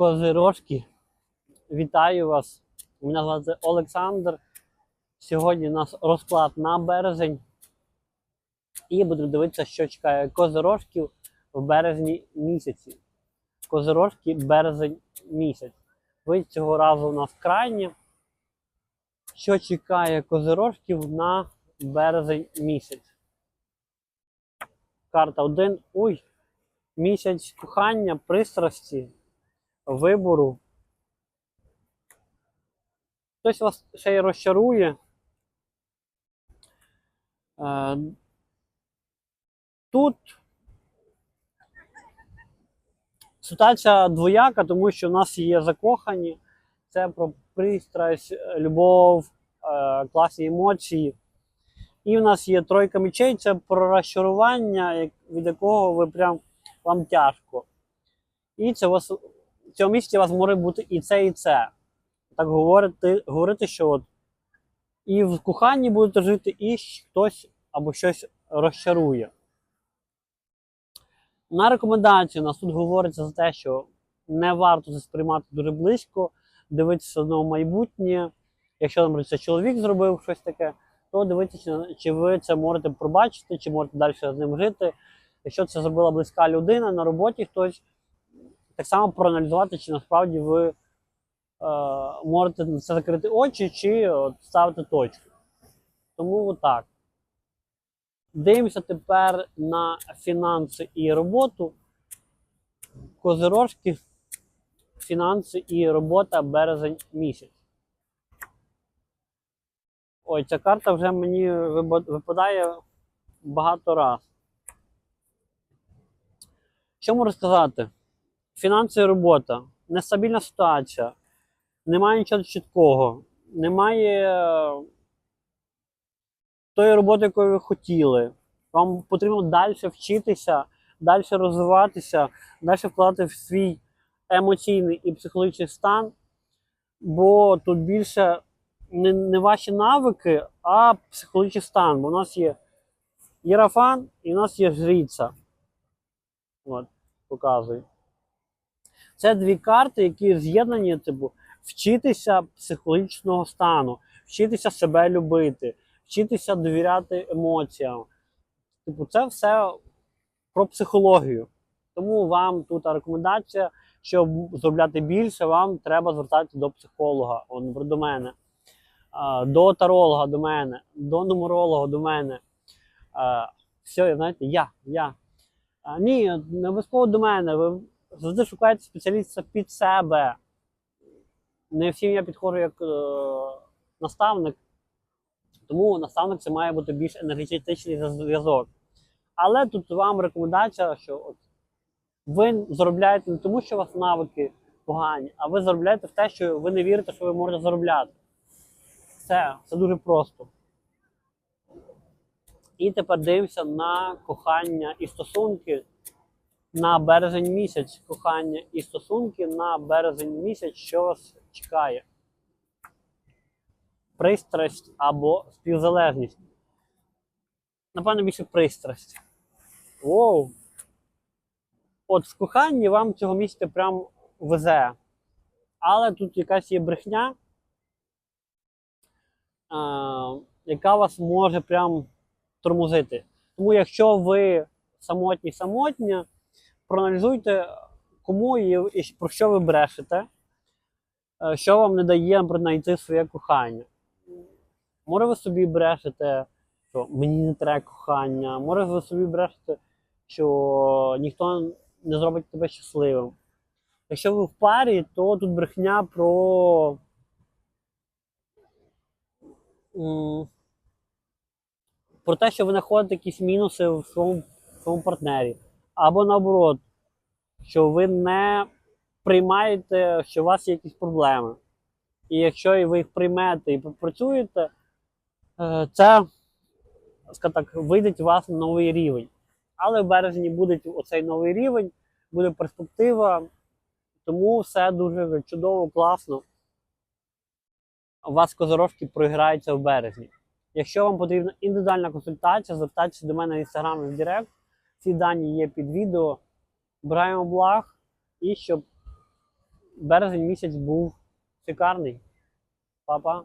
Козирожки. Вітаю вас. Мене звати Олександр. Сьогодні у нас розклад на березень. І будемо дивитися, що чекає козирожків в березні місяці. Козирожки березень місяць. Ви цього разу у нас крайні. Що чекає козирожків на березень місяць? Карта 1. Ой. Місяць кохання, пристрасті, вибору. Хтось вас ще й розчарує. Е, Тут ситуація двояка, тому що в нас є закохані. Це про пристрасть, любов, е, класні емоції. І в нас є тройка мечей, це про розчарування, від якого ви прям вам тяжко. І це вас в цьому місці у вас може бути і це, і це. Так говорити, говорити, що от і в коханні будете жити, і хтось або щось розчарує. На рекомендацію нас тут говориться за те, що не варто це сприймати дуже близько, дивитися на майбутнє. Якщо, наприклад, чоловік зробив щось таке, то дивитися, чи ви це можете пробачити, чи можете далі з ним жити. Якщо це зробила близька людина на роботі хтось, так само проаналізувати, чи насправді ви е, можете на це закрити очі, чи от, ставити точку. Тому отак. Дивимося тепер на фінанси і роботу. Козирожки, фінанси і робота березень місяць. Ой, ця карта вже мені випадає багато раз. Що можу сказати? Фінанси робота. Нестабільна ситуація. Немає нічого чіткого. Немає е, тої роботи, якої ви хотіли. Вам потрібно далі вчитися, далі розвиватися, далі вкладати в свій емоційний і психологічний стан, бо тут більше не, не ваші навики, а психологічний стан. Бо у нас є єрафан і у нас є жриця. От, показую. Це дві карти, які з'єднані, типу, вчитися психологічного стану, вчитися себе любити, вчитися довіряти емоціям. Типу, це все про психологію. Тому вам тут рекомендація, щоб зробляти більше, вам треба звертатися до психолога, он, до мене, до таролога до мене, до нумеролога до мене. Все, знаєте, я, я. Ні, не обов'язково до мене. Ви завжди шукаєте спеціаліста під себе. Не всім я підходжу як е, наставник, тому наставник це має бути більш енергетичний зв'язок. Але тут вам рекомендація, що от ви заробляєте не тому, що у вас навики погані, а ви заробляєте в те, що ви не вірите, що ви можете заробляти. Все, це дуже просто. І тепер дивимося на кохання і стосунки на березень місяць. Кохання і стосунки на березень місяць, що вас чекає. Пристрасть або співзалежність. Напевно, більше пристрасть. Воу. От в коханні вам цього місця прям везе. Але тут якась є брехня, а, яка вас може прям тормозити. Тому якщо ви самотні самотня, проаналізуйте, кому і, про що ви брешете, е, що вам не дає знайти своє кохання. Може, ви собі брешете, що мені не треба кохання, може, ви собі брешете, що ніхто не зробить тебе щасливим. Якщо ви в парі, то тут брехня про. Про те, що ви знаходите якісь мінуси в своєму, в своєму партнері. Або наоборот, що ви не приймаєте, що у вас є якісь проблеми. І якщо ви їх приймете і попрацюєте, е, це, скажімо так, вийде вас на новий рівень. Але в березні буде оцей новий рівень, буде перспектива, тому все дуже чудово, класно. У вас козорожки програються в березні. Якщо вам потрібна індивідуальна консультація, звертайтеся до мене в інстаграм в Директ. Всі дані є під відео. Браємо благ і щоб березень місяць був шикарний. Па-па.